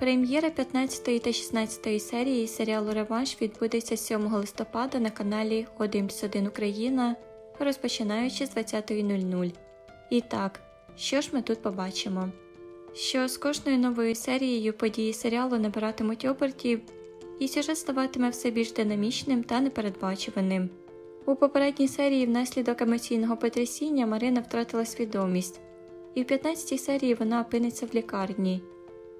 Прем'єра 15 та 16 серії серіалу Реванш відбудеться 7 листопада на каналі 1 плюс 1 Україна, розпочинаючи з 20.00. І так, що ж ми тут побачимо? Що з кожною новою серією події серіалу набиратимуть обертів, і сюжет ставатиме все більш динамічним та непередбачуваним. У попередній серії внаслідок емоційного потрясіння Марина втратила свідомість, і в 15 серії вона опиниться в лікарні,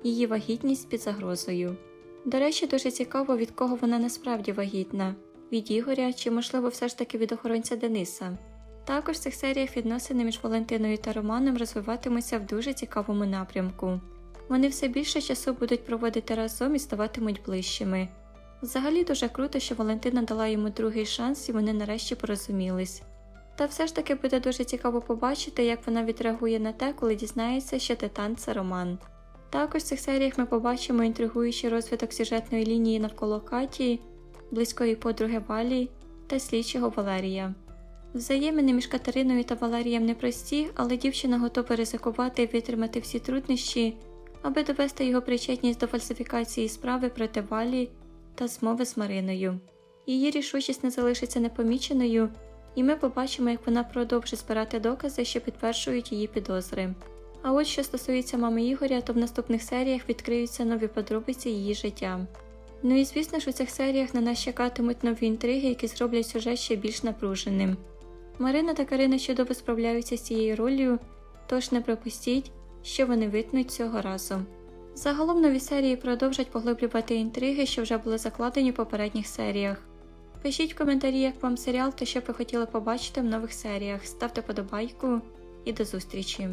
її вагітність під загрозою. До речі, дуже цікаво, від кого вона насправді вагітна від Ігоря чи, можливо, все ж таки від охоронця Дениса. Також в цих серіях відносини між Валентиною та Романом розвиватимуться в дуже цікавому напрямку. Вони все більше часу будуть проводити разом і ставатимуть ближчими. Взагалі дуже круто, що Валентина дала йому другий шанс і вони нарешті порозумілись. Та все ж таки буде дуже цікаво побачити, як вона відреагує на те, коли дізнається, що Титан це Роман. Також в цих серіях ми побачимо інтригуючий розвиток сюжетної лінії навколо Каті, близької подруги Валі та слідчого Валерія. Взаємини між Катериною та Валерієм непрості, але дівчина готова ризикувати і витримати всі труднощі, аби довести його причетність до фальсифікації справи проти Валі та змови з Мариною. Її рішучість не залишиться непоміченою, і ми побачимо, як вона продовжить збирати докази, що підтверджують її підозри. А от що стосується мами Ігоря, то в наступних серіях відкриються нові подробиці її життя. Ну і звісно ж у цих серіях на нас чекатимуть нові інтриги, які зроблять сюжет ще більш напруженим. Марина та Карина чудово справляються з цією ролью, тож не пропустіть, що вони витнуть цього разу. Загалом нові серії продовжать поглиблювати інтриги, що вже були закладені в попередніх серіях. Пишіть в коментарі, як вам серіал та що б ви хотіли побачити в нових серіях. Ставте подобайку і до зустрічі!